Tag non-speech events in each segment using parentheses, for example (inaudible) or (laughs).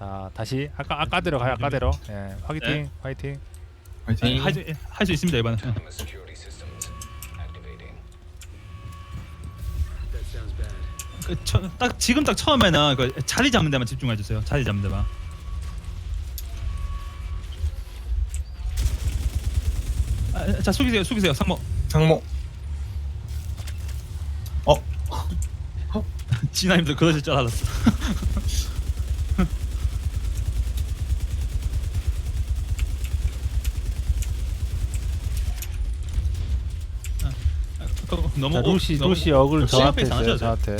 자 다시 아까 아까대로 가요 아까대로 예 화이팅 네. 화이팅 화이팅. 할수 있습니다 이번에. 예. security systems activating. 그, 처, 딱 지금 딱 처음에는 그 자리 잡는 데만 집중해 주세요. 자리 잡는 데만. 아, 자 숙이세요, 숙이세요, 상모. 상모. 어, (laughs) 진아님도 그러실 줄 알았어. (laughs) 아, 아, 어, 너무 자 오- 루시 너무 루시 루시 저한테 앞에 있어요 이상하죠? 저한테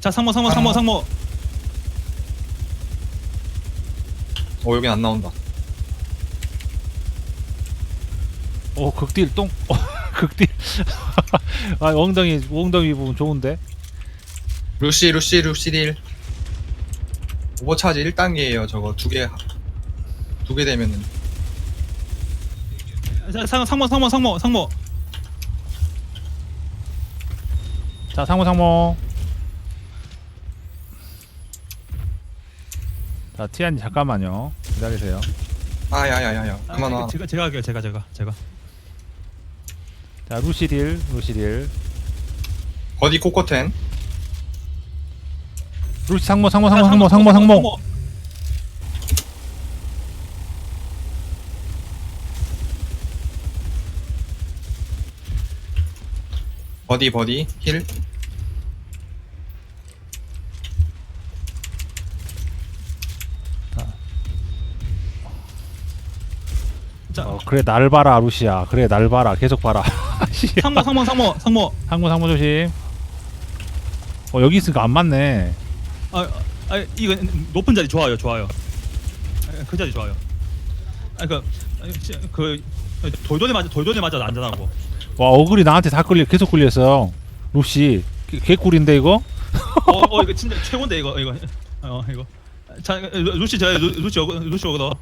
자 상모, 상모, 상모, 아. 상모. 어 여긴 안 나온다. 오 극딜 똥 어, (laughs) 극딜 (laughs) 아 엉덩이 엉덩이 부분 좋은데 루시 루시 루시 딜. 오버차지 1단계예요. 저거 두 개. 두 개 되면은 자 상, 상모, 상모, 상모, 상모. 자 상모 상모 자 티안이 잠깐만요 기다리세요 아야야야야. 그만 와. 아, 제가 제가 할게요, 제가 제가 제가. 자 루시 딜 루시 딜 버디 코코텐. 루시 상모 상모 자, 상모 상모 상모 상모 버디 버디 힐. 자, 어, 그래 날 봐라 루시야 그래 날 봐라 계속 봐라 (laughs) 씨. 상모, 상모, 상모, 상모. 상모 상모 조심 어 여기 있으니까 안 맞네 아, 아 이거 높은 자리 좋아요, 좋아요. 아, 그 자리 좋아요. 아, 그, 아, 시- 그 돌돌이 맞아, 돌돌이 맞아 안전하고. 와 어글이 나한테 다 끌려 계속 끌렸어 루시 개- 개꿀인데 이거 어, 어, 이거 진짜 최고인데 이거, 이거, 어, 이거. 자, 루- 루시 저 루- 루시 오거, 루시 오거.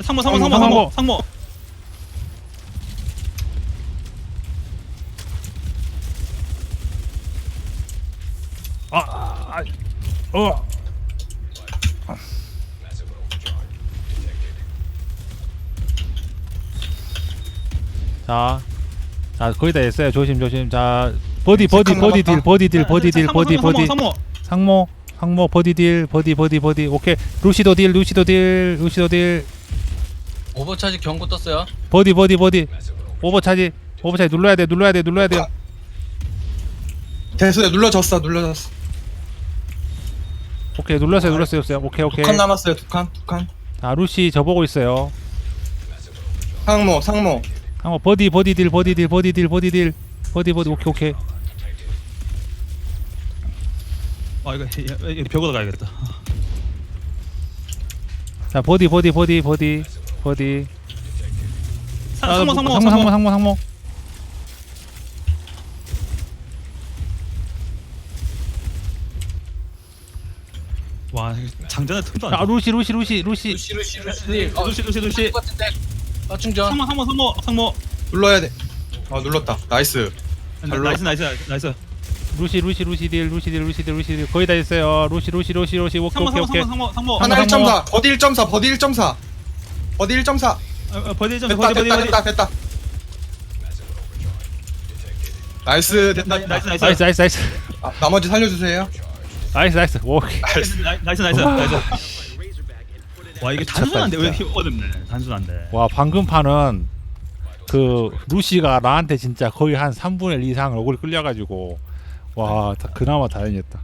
상모, 상모, 상모, 상모, 상모. 어 자, 자 거의 다 했어요. 조심 조심. 자 버디 버디 버디 딜. 버디 딜 버디 딜 상모, 버디 버디 상모, 상모 상모 버디 딜 버디 버디 버디 오케이 루시도 딜 루시도 딜 루시도 딜 오버차지 경고 떴어요. 버디 버디 버디 오버 차지 오버 차지 눌러야 돼 눌러야 돼 눌러야 돼요. 됐어요. 눌러졌어. 눌러졌어. 오케이 눌렀어요 눌렀어요 눌렀어요. 오케이 두 오케이. 칸 남았어요. 두 칸. 두 칸. 자 루시 저보고 있어요. 상모 상모. 상모 버디 버디 딜 버디 딜 버디 딜 버디 딜 버디 버디 오케이 오케이. 아, 이거, 이거, 이거 벽으로 가야겠다. 자 버디 버디 버디 버디 버디. 사- 아, 상모, 상모, 상모 상모 상모 상모. 와, 장전에 틈도 안자 돼. 루시 루시 루시 루시. 루시 루시 루시. 어, 루시, 루시, 루시. 똑같은데. 맞충전. 상모, 상모, 상모, 상모. 눌러야 돼. 아 눌렀다. 나이스. 잘 나이스, 나이스, 나이스. 루시 루시 루시 딜 루시 딜 루시 딜 루시 딜 거의 다 했어요. 루시 루시 루시 루시 오케이 상모, 오케이 상모, 오케이. 상모, 상모, 상모. 하나 상모, 1.4. 버디 1.4. 버디 1.4. 버디 1.4. 어, 어, 버디 좀, 됐다 버디, 버디, 됐다 버디. 됐다 됐다. 나이스 됐다. 나이스, 나이스, 나이스. 나이스 나이스 나이스 아, 나머지 살려주세요. 나이스 나이스 오케이. 나이스, 나이스, 나이스, 나이스. 와 이게 단순한데 왜 진짜. 이렇게 어렵네. 단순한데. 와 방금 판은 그 루시가 나한테 진짜 거의 한 3분의 1 이상 얼굴 끌려가지고 와 다- 그나마 다행이었다.